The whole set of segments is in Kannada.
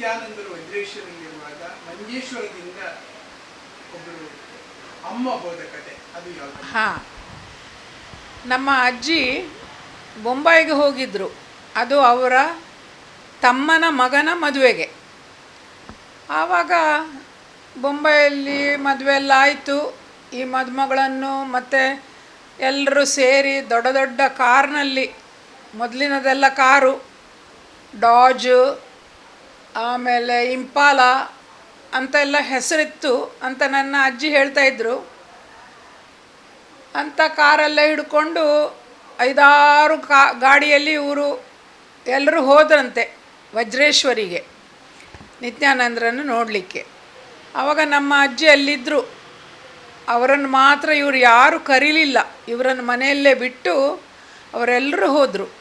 ನಿತ್ಯಾನಂದರು ವಜ್ರೇಶ್ವರಲ್ಲಿರುವಾಗ ಮಂಜೇಶ್ವರದಿಂದ ಒಬ್ಬರು ಅಮ್ಮ ಹೋದ ಕತೆ, ಅದು ಯಾವುದು? ಹಾಂ. ನಮ್ಮ ಅಜ್ಜಿ ಬೊಂಬಾಯಿಗೆ ಹೋಗಿದ್ದರು ಅದು ಅವರ ತಮ್ಮನ ಮಗನ ಮದುವೆಗೆ. ಆವಾಗ ಬೊಂಬೈಯಲ್ಲಿ ಮದುವೆ ಎಲ್ಲ ಆಯಿತು. ಈ ಮದುಮಗಳನ್ನು ಮತ್ತು ಎಲ್ಲರೂ ಸೇರಿ ದೊಡ್ಡ ದೊಡ್ಡ ಕಾರ್ನಲ್ಲಿ, ಮೊದಲಿನದೆಲ್ಲ ಕಾರು, ಡಾಜು ಆಮೇಲೆ ಇಂಪಾಲ ಅಂತ ಎಲ್ಲ ಹೆಸರಿತ್ತು ಅಂತ ನನ್ನ ಅಜ್ಜಿ ಹೇಳ್ತಾ ಇದ್ರು. ಅಂಥ ಕಾರೆಲ್ಲ ಹಿಡ್ಕೊಂಡು ಐದಾರು ಕಾ ಗಾಡಿಯಲ್ಲಿ ಇವರು ಎಲ್ಲರೂ ಹೋದ್ರಂತೆ ವಜ್ರೇಶ್ವರಿಗೆ, ನಿತ್ಯಾನಂದರನ್ನು ನೋಡಲಿಕ್ಕೆ. ಆವಾಗ ನಮ್ಮ ಅಜ್ಜಿ ಅಲ್ಲಿದ್ದರು ಅವರನ್ನು ಮಾತ್ರ ಇವರು ಯಾರೂ ಕರೀಲಿಲ್ಲ. ಇವರನ್ನು ಮನೆಯಲ್ಲೇ ಬಿಟ್ಟು ಅವರೆಲ್ಲರೂ ಹೋದರು.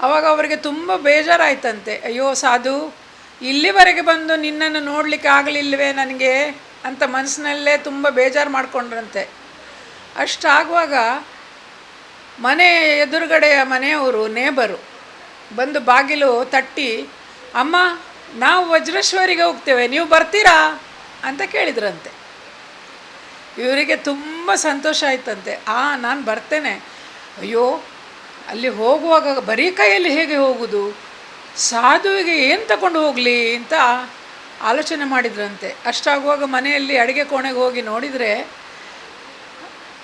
ಆವಾಗ ಅವರಿಗೆ ತುಂಬ ಬೇಜಾರಾಯ್ತಂತೆ. ಅಯ್ಯೋ ಸಾಧು ಇಲ್ಲಿವರೆಗೆ ಬಂದು ನಿನ್ನನ್ನು ನೋಡಲಿಕ್ಕೆ ಆಗಲಿಲ್ಲವೇ ನನಗೆ ಅಂತ ಮನಸ್ಸಿನಲ್ಲೇ ತುಂಬ ಬೇಜಾರು ಮಾಡಿಕೊಂಡ್ರಂತೆ. ಅಷ್ಟಾಗುವಾಗ ಮನೆ ಎದುರುಗಡೆಯ ಮನೆಯವರು, ನೇಬರು ಬಂದು ಬಾಗಿಲು ತಟ್ಟಿ, ಅಮ್ಮ, ನಾವು ವಜ್ರೇಶ್ವರಿಗೆ ಹೋಗ್ತೇವೆ, ನೀವು ಬರ್ತೀರಾ? ಅಂತ ಕೇಳಿದ್ರಂತೆ. ಇವರಿಗೆ ತುಂಬ ಸಂತೋಷ ಆಯ್ತಂತೆ. ಆ, ನಾನು ಬರ್ತೇನೆ. ಅಯ್ಯೋ, ಅಲ್ಲಿ ಹೋಗುವಾಗ ಬರೀ ಕೈಯಲ್ಲಿ ಹೇಗೆ ಹೋಗುದು? ಸಾಧುವಿಗೆ ಏನು ತಗೊಂಡು ಹೋಗಲಿ ಅಂತ ಆಲೋಚನೆ ಮಾಡಿದ್ರಂತೆ. ಅಷ್ಟಾಗುವಾಗ ಮನೆಯಲ್ಲಿ ಅಡುಗೆ ಕೋಣೆಗೆ ಹೋಗಿ ನೋಡಿದರೆ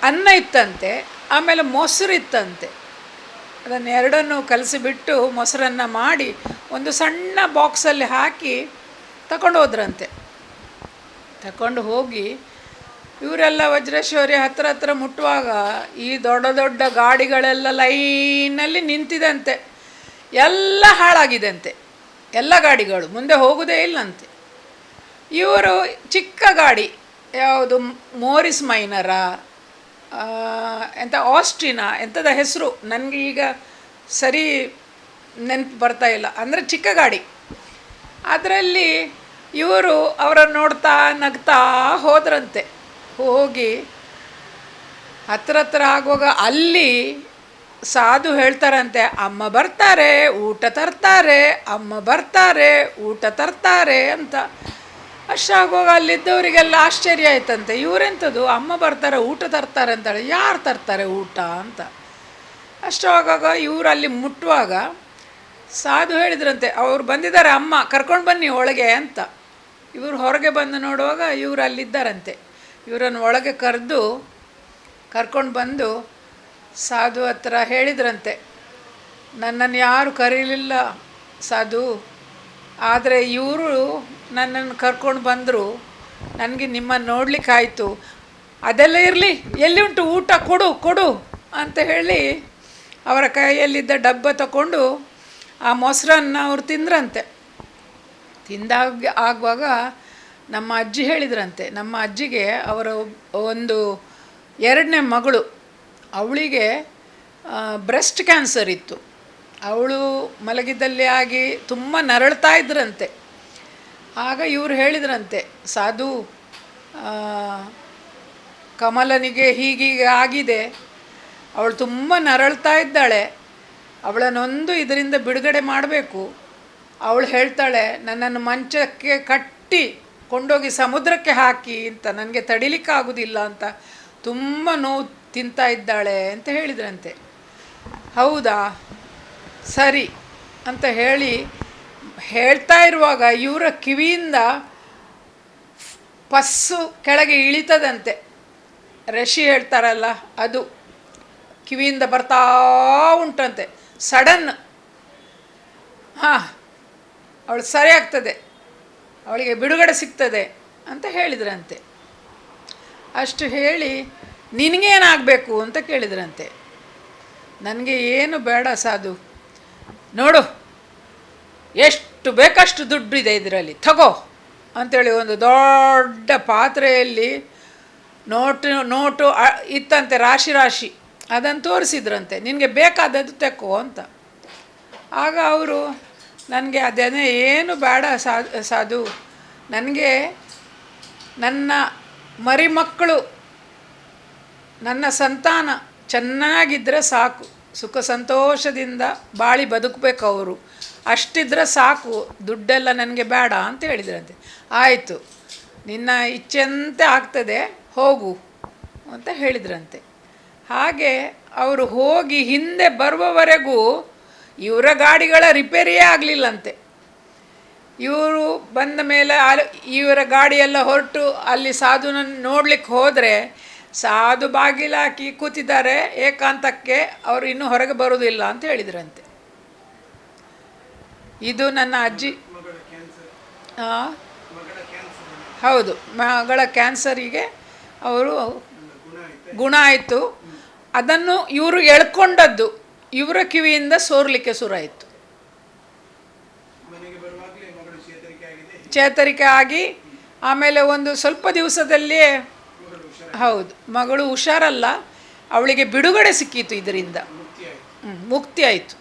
ಅನ್ನ ಇತ್ತಂತೆ, ಆಮೇಲೆ ಮೊಸರು ಇತ್ತಂತೆ. ಅದನ್ನು ಎರಡನ್ನು ಕಲಸಿಬಿಟ್ಟು ಮೊಸರನ್ನು ಮಾಡಿ ಒಂದು ಸಣ್ಣ ಬಾಕ್ಸಲ್ಲಿ ಹಾಕಿ ತಗೊಂಡು ಹೋದ್ರಂತೆ. ತಗೊಂಡು ಹೋಗಿ ಇವರೆಲ್ಲ ವಜ್ರೇಶ್ವರಿ ಹತ್ರ ಹತ್ರ ಮುಟ್ಟುವಾಗ ಈ ದೊಡ್ಡ ದೊಡ್ಡ ಗಾಡಿಗಳೆಲ್ಲ ಲೈನಲ್ಲಿ ನಿಂತಿದಂತೆ. ಎಲ್ಲ ಹಾಳಾಗಿದೆಂತೆ. ಎಲ್ಲ ಗಾಡಿಗಳು ಮುಂದೆ ಹೋಗುವುದೇ ಇಲ್ಲಂತೆ. ಇವರು ಚಿಕ್ಕ ಗಾಡಿ, ಯಾವುದು ಮೋರಿಸ್ ಮೈನರ ಎಂಥ ಆಸ್ಟಿನ ಎಂಥದ ಹೆಸರು ನನಗೆ ಈಗ ಸರಿ ನೆನಪು ಬರ್ತಾ ಇಲ್ಲ. ಅಂದರೆ ಚಿಕ್ಕ ಗಾಡಿ. ಅದರಲ್ಲಿ ಇವರು ಅವರನ್ನು ನೋಡ್ತಾ ನಗ್ತಾ ಹೋದ್ರಂತೆ. ಹೋಗಿ ಹತ್ರ ಹತ್ರ ಆಗುವಾಗ ಅಲ್ಲಿ ಸಾಧು ಹೇಳ್ತಾರಂತೆ, ಅಮ್ಮ ಬರ್ತಾರೆ, ಊಟ ತರ್ತಾರೆ, ಅಮ್ಮ ಬರ್ತಾರೆ, ಊಟ ತರ್ತಾರೆ ಅಂತ. ಅಷ್ಟಾಗುವಾಗ ಅಲ್ಲಿದ್ದವರಿಗೆಲ್ಲ ಆಶ್ಚರ್ಯ ಆಯ್ತಂತೆ. ಇವರೆಂಥದ್ದು? ಅಮ್ಮ ಬರ್ತಾರೆ, ಊಟ ತರ್ತಾರೆ ಅಂತಾಳೆ. ಯಾರು ತರ್ತಾರೆ ಊಟ ಅಂತ? ಅಷ್ಟಾಗುವಾಗ ಇವರು ಅಲ್ಲಿ ಮುಟ್ಟುವಾಗ ಸಾಧು ಹೇಳಿದ್ರಂತೆ, ಅವ್ರು ಬಂದಿದ್ದಾರೆ, ಅಮ್ಮ, ಕರ್ಕೊಂಡು ಬನ್ನಿ ಒಳಗೆ ಅಂತ. ಇವರು ಹೊರಗೆ ಬಂದು ನೋಡುವಾಗ ಇವರು ಅಲ್ಲಿದ್ದಾರಂತೆ. ಇವರನ್ನು ಒಳಗೆ ಕರೆದು, ಕರ್ಕೊಂಡು ಬಂದು ಸಾಧು ಹತ್ರ ಹೇಳಿದ್ರಂತೆ, ನನ್ನನ್ನು ಯಾರು ಕರೀಲಿಲ್ಲ ಸಾಧು, ಆದರೆ ಇವರು ನನ್ನನ್ನು ಕರ್ಕೊಂಡು ಬಂದರು, ನನಗೆ ನಿಮ್ಮನ್ನು ನೋಡಲಿಕ್ಕಾಯಿತು. ಅದೆಲ್ಲ ಇರಲಿ, ಎಲ್ಲಿ ಉಂಟು? ಊಟ ಕೊಡು ಕೊಡು, ಅಂತ ಹೇಳಿ ಅವರ ಕೈಯಲ್ಲಿದ್ದ ಡಬ್ಬ ತಗೊಂಡು ಆ ಮೊಸರನ್ನು ಅವ್ರು ತಿಂದ್ರಂತೆ. ತಿಂದಾಗ ಆಗುವಾಗ ನಮ್ಮ ಅಜ್ಜಿ ಹೇಳಿದ್ರಂತೆ, ನಮ್ಮ ಅಜ್ಜಿಗೆ ಅವರ ಒಂದು ಎರಡನೇ ಮಗಳು ಅವಳಿಗೆ ಬ್ರೆಸ್ಟ್ ಕ್ಯಾನ್ಸರ್ ಇತ್ತು. ಅವಳು ಮಲಗಿದಲ್ಲಿ ಆಗಿ ತುಂಬ ನರಳ್ತಾ ಇದ್ರಂತೆ. ಆಗ ಇವರು ಹೇಳಿದ್ರಂತೆ, ಸಾಧು ಕಮಲನಿಗೆ ಹೀಗೀಗೆ ಆಗಿದೆ. ಅವಳು ತುಂಬ ನರಳ್ತಾ ಇದ್ದಾಳೆ. ಅವಳನ್ನೊಂದು ಇದರಿಂದ ಬಿಡುಗಡೆ ಮಾಡಬೇಕು. ಅವಳು ಹೇಳ್ತಾಳೆ, ನನ್ನನ್ನು ಮಂಚಕ್ಕೆ ಕಟ್ಟಿ ಕೊಂಡೋಗಿ ಸಮುದ್ರಕ್ಕೆ ಹಾಕಿ ಅಂತ ನನಗೆ ತಡಿಲಿಕ್ಕಾಗೋದಿಲ್ಲ ಅಂತ. ತುಂಬ ನೋವು ತಿಂತಾ ಇದ್ದಾಳೆ ಅಂತ ಹೇಳಿದ್ರಂತೆ. ಹೌದಾ? ಸರಿ ಅಂತ ಹೇಳಿ ಹೇಳ್ತಾ ಇರುವಾಗ ಇವರ ಕಿವಿಯಿಂದ ಪಸ್ಸು ಕೆಳಗೆ ಇಳಿತದಂತೆ. ರಶಿ ಹೇಳ್ತಾರಲ್ಲ, ಅದು ಕಿವಿಯಿಂದ ಬರ್ತಾ ಉಂಟಂತೆ. ಸಡನ್. ಹಾಂ, ಅವಳು ಸರಿ ಆಗ್ತದೆ. ಅವಳಿಗೆ ಬಿಡುಗಡೆ ಸಿಗ್ತದೆ ಅಂತ ಹೇಳಿದ್ರಂತೆ. ಅಷ್ಟು ಹೇಳಿ ನಿನಗೇನಾಗಬೇಕು ಅಂತ ಕೇಳಿದ್ರಂತೆ. ನನಗೆ ಏನು ಬೇಡ ಸಾಧು. ನೋಡು, ಎಷ್ಟು ಬೇಕಷ್ಟು ದುಡ್ಡಿದೆ ಇದರಲ್ಲಿ, ತಗೋ ಅಂಥೇಳಿ ಒಂದು ದೊಡ್ಡ ಪಾತ್ರೆಯಲ್ಲಿ ನೋಟು ನೋಟು ಇತ್ತಂತೆ ರಾಶಿ ರಾಶಿ, ಅದನ್ನು ತೋರಿಸಿದ್ರಂತೆ. ನಿನಗೆ ಬೇಕಾದದ್ದು ತೆಕ್ಕೋ ಅಂತ. ಆಗ ಅವರು, ನನಗೆ ಅದೇನೇ ಏನು ಬೇಡ ಸಾಧು. ನನಗೆ ನನ್ನ ಮರಿಮಕ್ಕಳು ನನ್ನ ಸಂತಾನ ಚೆನ್ನಾಗಿದ್ದರೆ ಸಾಕು. ಸುಖ ಸಂತೋಷದಿಂದ ಬಾಳಿ ಬದುಕಬೇಕು ಅವರು. ಅಷ್ಟಿದ್ರೆ ಸಾಕು. ದುಡ್ಡೆಲ್ಲ ನನಗೆ ಬೇಡ ಅಂತ ಹೇಳಿದ್ರಂತೆ. ಆಯಿತು. ನಿನ್ನ ಇಚ್ಛೆಂತೆ ಆಗ್ತದೆ ಹೋಗು ಅಂತ ಹೇಳಿದ್ರಂತೆ. ಹಾಗೆ ಅವರು ಹೋಗಿ ಹಿಂದೆ ಬರುವವರೆಗೂ ಇವರ ಗಾಡಿಗಳ ರಿಪೇರಿಯೇ ಆಗಲಿಲ್ಲಂತೆ. ಇವರು ಬಂದ ಮೇಲೆ ಅಲ್ಲಿ ಇವರ ಗಾಡಿಯೆಲ್ಲ ಹೊರಟು ಅಲ್ಲಿ ಸಾಧುನ ನೋಡ್ಲಿಕ್ಕೆ ಹೋದರೆ ಸಾಧು ಬಾಗಿಲು ಹಾಕಿ ಕೂತಿದ್ದಾರೆ, ಏಕಾಂತಕ್ಕೆ ಅವರು ಇನ್ನೂ ಹೊರಗೆ ಬರೋದಿಲ್ಲ ಅಂತ ಹೇಳಿದ್ರಂತೆ. ಇದು ನನ್ನ ಅಜ್ಜಿ. ಹೌದು, ಮಗಳ ಕ್ಯಾನ್ಸರಿಗೆ ಅವರು ಗುಣ ಆಯಿತು. ಅದನ್ನು ಇವರು ಎಳ್ಕೊಂಡದ್ದು, ಇವರ ಕಿವಿಯಿಂದ ಸೋರ್ಲಿಕ್ಕೆ ಆಯಿತು ಚೇತರಿಕೆ ಆಗಿ, ಆಮೇಲೆ ಒಂದು ಸ್ವಲ್ಪ ದಿವಸದಲ್ಲಿಯೇ ಹೌದು. ಮಗಳು ಹುಷಾರಲ್ಲ ಅವಳಿಗೆ ಬಿಡುಗಡೆ ಸಿಕ್ಕಿತು ಇದರಿಂದ. ಮುಕ್ತಿ ಆಯ್ತು ಮುಕ್ತಿ ಆಯಿತು